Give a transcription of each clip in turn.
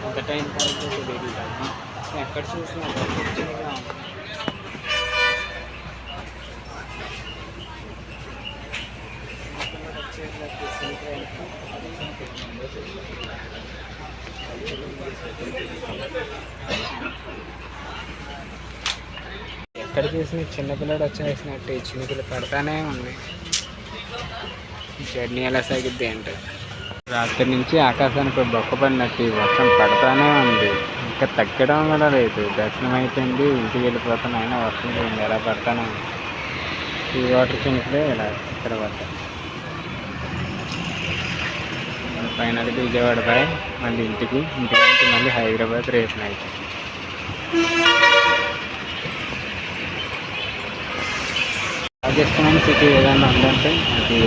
ఎంత టైం పడుతుందో తెలియదు కదా ఎక్కడ చూసినా కూర్చొనిగా ఉంది ఎక్కడ చూసినా చిన్నపిల్లడు వచ్చేసినట్టు ఈ చిన్నపిల్ల పడతానే ఉంది. జర్నీ ఎలా సాగిద్ది అంటే. రాత్రి నుంచి ఆకాశానికి బొక్క పడినట్టు ఈ వర్షం పడతానే ఉంది. ఇంకా తగ్గడం కూడా లేదు. దర్శనం అయిపోయింది. ఇంటికి వెళ్ళిపోతాను అయినా వర్షం పోయింది ఎలా పడతానే ఉంది. ఈ వాటర్ చినుకులే ఇలా ఇక్కడ పడ్డాయి ఫైనల్గా విజయవాడ బాయ్ మళ్ళీ ఇంటికి ఇంటికి మళ్ళీ హైదరాబాద్ రేపు నైట్. చేసుకున్నాను సిటీ ఏదైనా ఉందంటే అది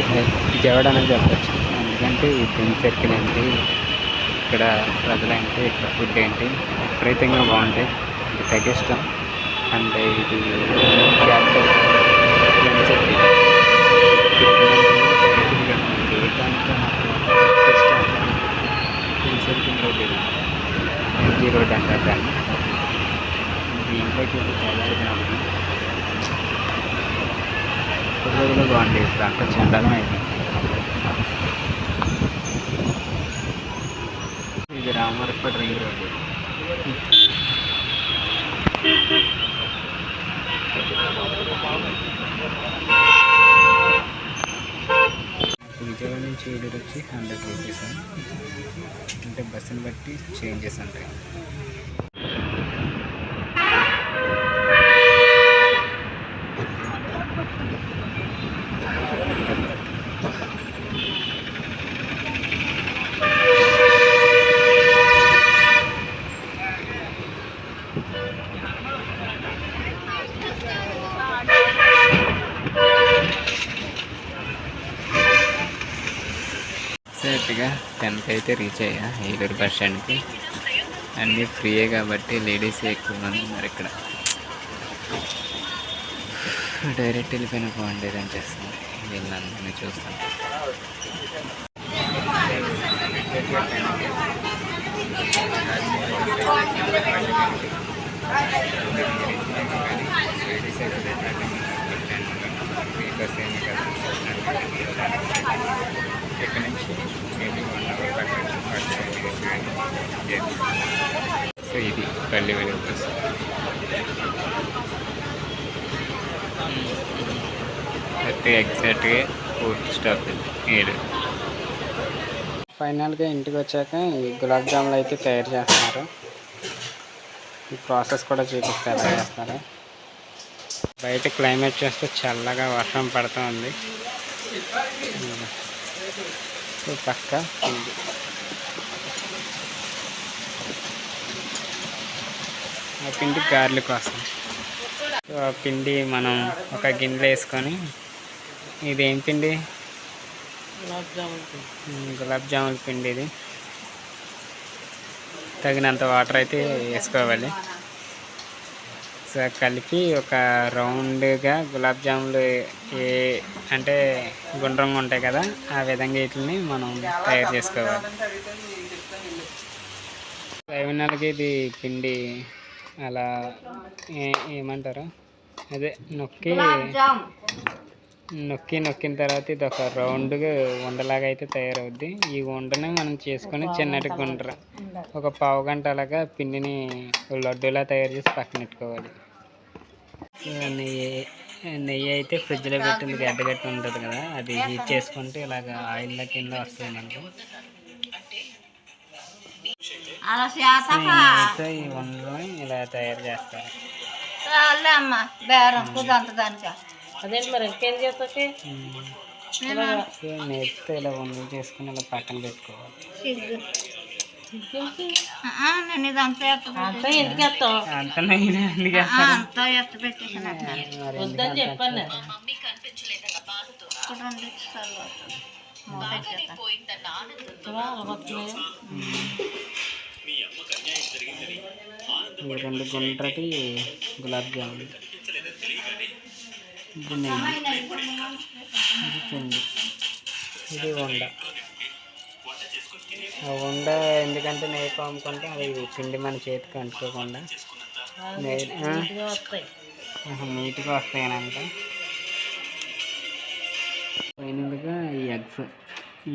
విజయవాడ అనేది చెప్పచ్చు. ఎందుకంటే ఈ ఫ్రెండ్ సర్కిల్ ఏంటి ఇక్కడ ప్రజలేంటి ఇక్కడ ఫుడ్ ఏంటి విపరీతంగా బాగుంటాయి ఇది తెగ అండ్ ఇది క్యాపిటల్ ఫ్రెండ్ సర్కిల్. రోడ్ అంటారు దాన్ని. దీంట్లోకి వెళ్ళి చాలా రోజులు బాగుంది ఇప్పుడు అంతా ఇది రామవరపేట రింగ్ రోడ్డు విజయవాడ నుంచి ఏలూరు వచ్చి హండ్రెడ్ రూపీస్. అంటే బస్సుని బట్టి చేంజెస్ ఉంటాయి. అయితే రీచ్ అయ్యా ఏలూరు బస్ స్టాండ్కి అన్నీ ఫ్రీయే కాబట్టి లేడీస్ ఎక్కువ మంది ఉన్నారు ఇక్కడ. డైరెక్ట్ వెళ్ళిపోయిన బాగుండేది అనిపిస్తుంది. వీళ్ళందరినీ చూస్తాను ఇక్కడ నుంచి మేబీ వన్ అవర్ పట్టచ్చు సో ఇది పల్లి వెలుగు బస్ అయితే ఎగ్జాక్ట్గా ఫోర్త్ స్టాప్ ఏడు ఫైనల్గా ఇంటికి వచ్చాక ఈ గులాబ్ జాములు అయితే తయారు చేస్తున్నారు. ఈ ప్రాసెస్ కూడా చూపిస్తారు ఎలా చేస్తారు. బయట క్లైమేట్ చేస్తే చల్లగా వర్షం పడుతుంది. పక్క ఆ పిండి గారెలు కోసం. సో ఆ పిండి మనం ఒక గిన్నెలో వేసుకొని ఇదేం పిండి? గులాబ్ జామున్ పిండి ఇది. తగినంత వాటర్ అయితే వేసుకోవాలి. సో కలిపి ఒక రౌండ్గా గులాబ్ జాములు ఏ అంటే గుండ్రంగా ఉంటాయి కదా ఆ విధంగా వీటిని మనం తయారు చేసుకోవాలి. ఫైనల్గా ఇది పిండి అలా ఏమంటారు? అదే నొక్కి నొక్కి నొక్కిన తర్వాత ఇది ఒక రౌండ్గా ఉండలాగా అయితే తయారవుద్ది. ఈ ఉండని మనం చేసుకొని చిన్నటి గుండ్ర ఒక పావు గంట అలాగా పిండిని లడ్డూలా తయారు చేసి పక్కన పెట్టుకోవాలి. నెయ్యి నెయ్యి అయితే ఫ్రిడ్జ్లో పెట్టింది గడ్డగట్టి ఉంటుంది కదా అది హీట్ చేసుకుంటే ఇలాగ ఆయిల్ కింద వస్తుంది మనకు. ఈ వండలని ఇలా తయారు చేస్తారు బేరం కుదంత దానికి అదేంటి మరి ఇంకేం చేస్తే సో నెయ్యితో ఇలా వండలు చేసుకుని ఇలా పక్కన పెట్టుకోవాలి. సిగ్గు ఆ, నేను ఇదంతా ఎత్త అంతా ఎందుకు వేస్తావు అంత ఎత్త పెట్టేసాను వద్దని చెప్పాను నేను. రెండు గుండ్రటి గులాబ్ జామున్. ఇది నెయ్యి ఇది ఉండ ఆ ఉండ ఎందుకంటే నెయ్యి పాముకుంటే అది పిండి మన చేతికి అంటుకోకుండా నెయ్యి నీట్గా వస్తాయనంట. ఫైనల్గా ఈ ఎగ్స్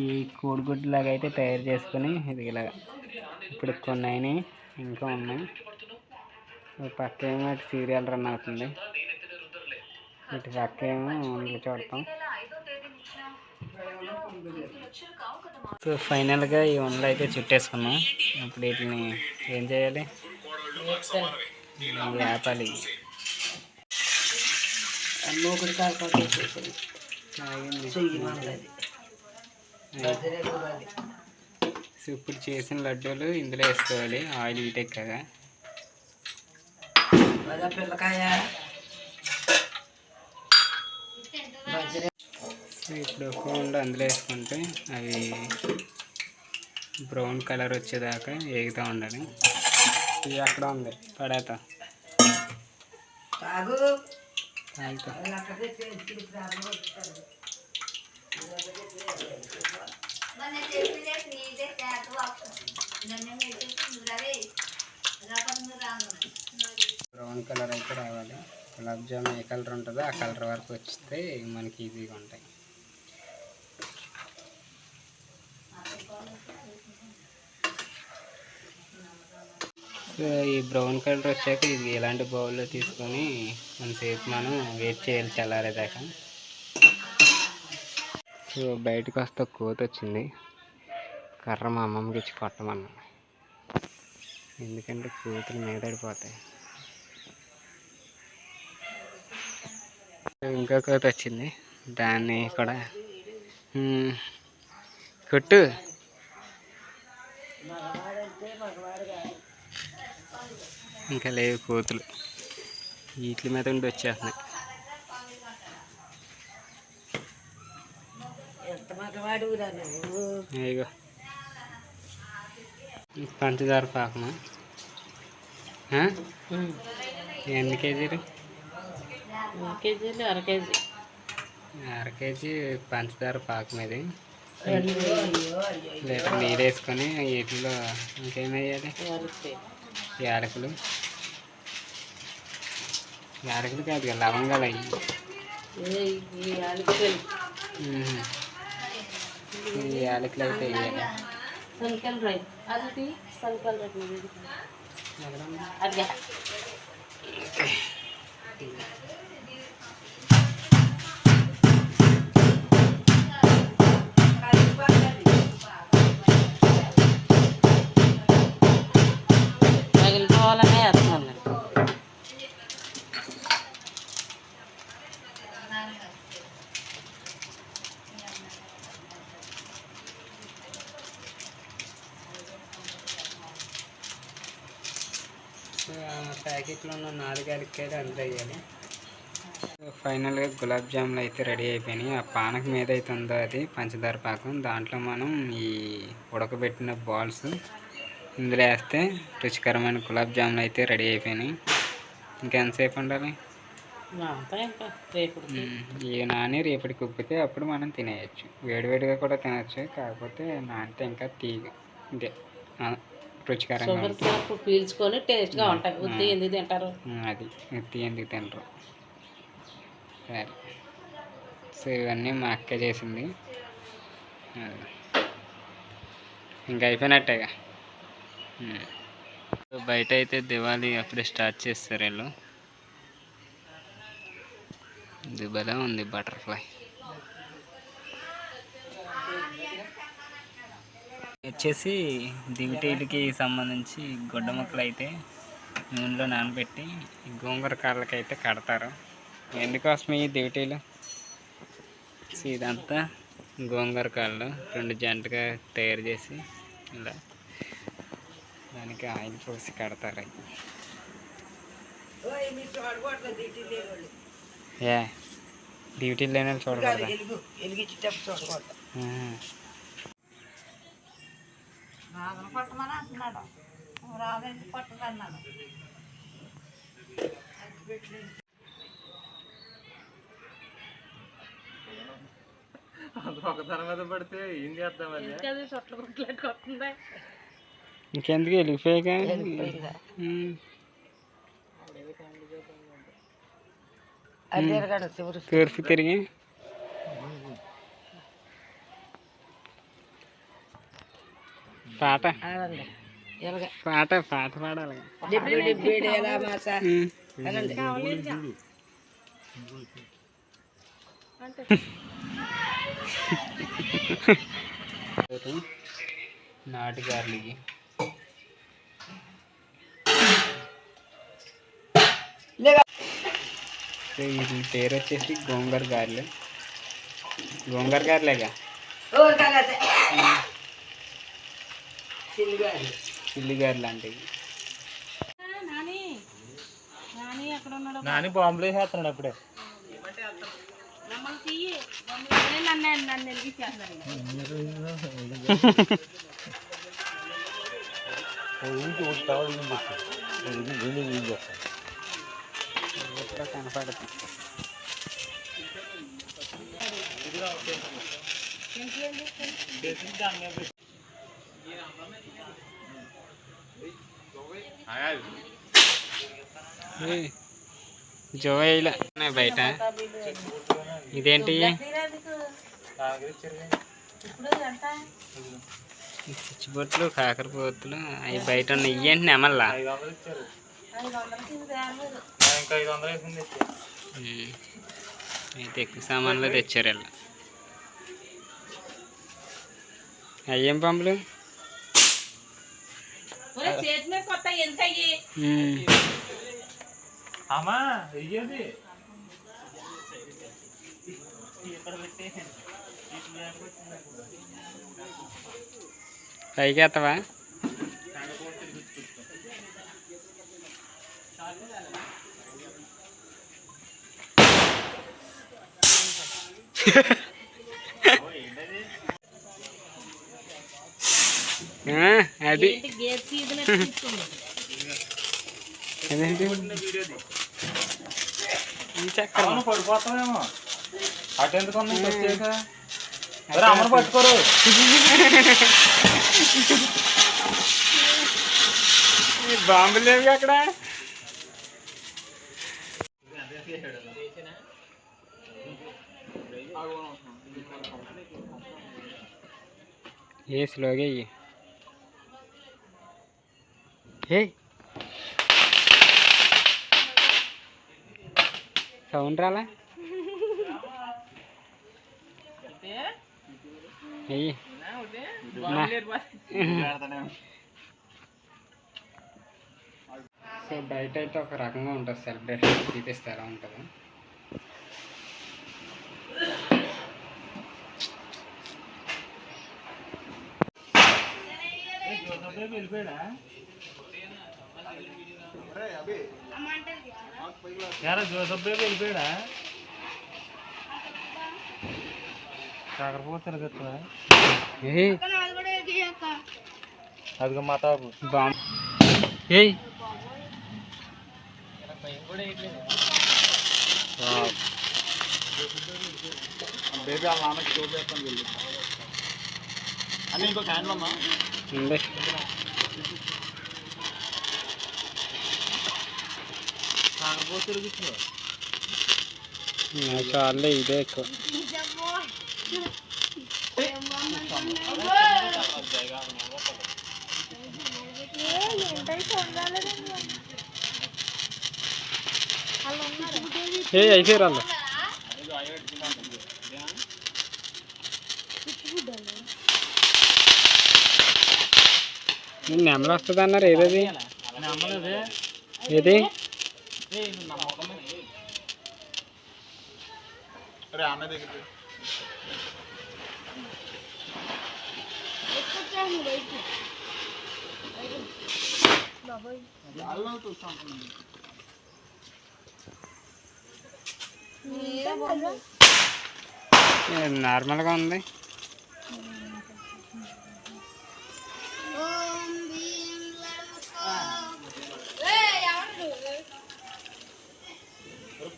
ఈ కోడిగుడ్డు లాగా అయితే తయారు చేసుకొని ఇది ఇలా ఇప్పుడు కొన్ని అయినాయి ఇంకా ఉన్నాయి. పక్క ఏమో సీరియల్ రన్ అవుతుంది. ఇటు పక్క ఏమో చూడతాం సో ఫైనల్గా ఈ వండలు అయితే చుట్టేసుకున్నాం. ఇప్పుడు వీటిని ఏం చేయాలి? వేపాలి కాకపోతే సో ఇప్పుడు చేసిన లడ్డూలు ఇందులో వేసుకోవాలి. ఆయిల్ వీటెక్ కదా పిల్లకాయ సో ఇప్పుడు ఒక ఉండ అందులో వేసుకుంటే అవి బ్రౌన్ కలర్ వచ్చేదాకా వేగుతూ ఉండాలి. ఇది అక్కడ ఉంది పడేత. బ్రౌన్ కలర్ అయితే రావాలి. గులాబ్ జామ్ ఏ కలర్ ఉంటుందో ఆ కలర్ వరకు వచ్చితే మనకి ఈజీగా ఉంటాయి. సో ఈ బ్రౌన్ కలర్ వచ్చాక ఇది ఇలాంటి బౌల్లో తీసుకొని కొంతసేపు మనం వెయిట్ చేయాలి చల్లారేదాకా సో బయటకు వస్తే కోత వచ్చింది. కర్ర మా అమ్మమ్మకి ఇచ్చి కొట్టమన్నా ఎందుకంటే కూతురు మీదడిపోతాయి ఇంకో కోత వచ్చింది దాన్ని కూడా కొట్టు. ఇంకా లేవు కోతులు. వీటి మీద ఉండి వచ్చేస్తున్నాయి. ఇగో పంచదార పాకమా? ఎన్ని కేజీలు? కేజీలు అర కేజీ. అర కేజీ పంచదార పాకం ఇది. రెండు లీటర్ నీరు వేసుకొని వీటిలో ఇంకేం వేయాలి? యాలకులు. యాలకులు. కాదు కదా, లవంగాలు ఈ యాలకులు. అయితే వేయాలి. సంకల్ రై అది సంకల్ రై అదిగా. ప్యాకెట్లో ఉన్న నాలుగు యాలక్కాయలు అందులో వేయాలి. ఫైనల్గా గులాబ్ జాములు అయితే రెడీ అయిపోయినాయి. ఆ పానకం ఏదైతే ఉందో అది పంచదార పాకం. దాంట్లో మనం ఈ ఉడకబెట్టిన బాల్స్ ఇందులో వేస్తే రుచికరమైన గులాబ్ జాములు అయితే రెడీ అయిపోయినాయి. ఇంకెంతసేపు ఉండాలి? ఇవి నాని రేపటికి ఉప్పితే అప్పుడు మనం తినేయచ్చు. వేడివేడిగా కూడా తినచ్చు. కాకపోతే నానితే ఇంకా తీగ ఇదే రుచికరంగా షుగర్ సిరప్ పీల్చుకొని టేస్ట్గా ఉంటాయి. ఉత్తి ఎందుకు తింటారు? అది ఎత్తి ఎందుకు తినరు. సరే. సో ఇవన్నీ మా అక్క చేసింది. ఇంకా అయిపోయినట్టేగా. బయట అయితే దివాళీ అప్పుడే స్టార్ట్ చేస్తారు వీళ్ళు. భలే ఉంది బటర్ఫ్లై. వచ్చేసి దివిటీలకి సంబంధించి గుడ్డ ముక్కలు అయితే నూనెలో నానబెట్టి గోంగూర కాళ్ళకి అయితే కడతారు. ఎందుకోసం ఈ దివిటీలు? ఇదంతా గోంగూర కాళ్ళు రెండు జంటగా తయారు చేసి ఇలా దానికి ఆయిల్ పోసి కడతారు. ఏ? డ్యూటీలు లేని చూడకూడదా. రాగను పట్టమని అంటున్నాడు. రాగని పట్టదన్నాడు ఒకదాని మీద పడితే ఏం చేద్దాం అది? చొట్ల గుట్లకి వస్తుందా ఇంకెందుకు వెళ్ళిపోయాక తిరిగి. పాట పాట పాట పాడాలి ఉమ్. నాటు గార్లికి వీటి పేరు వచ్చేసి గోంగూర గారెలు గోంగూర గారెలేగా చిల్లి గారెలు లాంటివి నాని నాని ఎక్కడ ఉన్నాడు నాని బాంబులు వేసేస్తున్నాడు అప్పుడే మమ్మల్ని తీయి మమ్మల్ని నన్ను నన్ను వెలిగించేస్తున్నారు ఎప్పుడో కనపడుతుంది ఏయ్, జోయిల బయట. ఇదేంటి? చిచ్చుబొట్లు కాకరపోతులు అవి బయట ఉన్నాయి ఇవేంటి నెమల్లా. అయితే ఎక్కువ సామాన్లు తెచ్చారు వీళ్ళు. అయ్యేం పంపులు? చేతి మీద కొత్త ఎంత అయ్యి ఉమ్. అమ్మా ఇయ్యేది పైకి ఎత్తవా ఆ, అది ఏంటి గేర్ తీసినట్టు తీసుకుంది అదేంటి ఈ చక్రం అవును పడిపోతామేమో అటు ఎందుకు ఉంది వచ్చేక ఒరే అమ్మను పట్టుకోరు ఈ బాంబులు లేవు అక్కడ ఏ స్లోగా అయ్యి ఏ సౌండ్ రాలా? సో బయట అయితే ఒక రకంగా ఉంటుంది సెలబ్రేషన్ చూపిస్తే ఎలా ఉంటుంది. వెళ్ళిపోయాడా? యారా జోసఫ్ బేబీ వెళ్ళిపోయాడా? కాకరపోతే తిరుగుతుందా ఏ అదిగో మా తాపు. బాంబ్ ఏయ్. బేబీ వాళ్ళ నాన్నకి చూపేస్తాను వెళ్ళి. అని ఇంకో క్యాన్లు అమ్మా ఉంది కాకరపోతే తిరుగుతుందా ఆ, చాలే ఇదే ఎక్కువ ఏ అయిపోయారు వాళ్ళు నెమలు వస్తుంది అన్నారు ఏదది ఏది? అరే ఆమె దగ్గర నార్మల్గా ఉంది.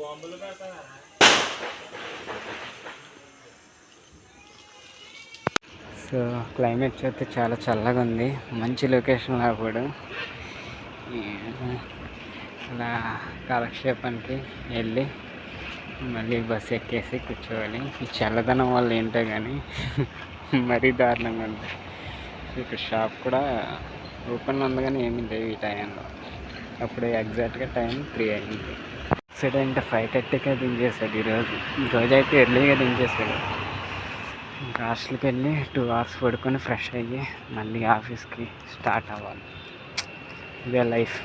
బాంబులు పెడతారా సో క్లైమేట్ చూస్తే చాలా చల్లగా ఉంది. మంచి లొకేషన్లో కూడా. అలా కాలక్షేపానికి వెళ్ళి మళ్ళీ బస్సు ఎక్కేసి కూర్చోవాలి. ఈ చల్లదనం వల్ల ఏంటో కానీ మరీ దారుణంగా ఉంది. ఇక్కడ షాప్ కూడా ఓపెన్ ఉంది కానీ ఏమీ లేవు ఈ టైంలో. అప్పుడు ఎగ్జాక్ట్గా టైం త్రీ అయింది. యాక్సిడెంట్ ఫైవ్ థర్టీకే దించేసాడు ఈరోజు. ఈరోజు అయితే ఎర్లీగా దించేసాడు ఇంకా హాస్టల్కి వెళ్ళి టూ అవర్స్ పడుకొని ఫ్రెష్ అయ్యి మళ్ళీ ఆఫీస్కి స్టార్ట్ అవ్వాలి. ఇదే లైఫ్.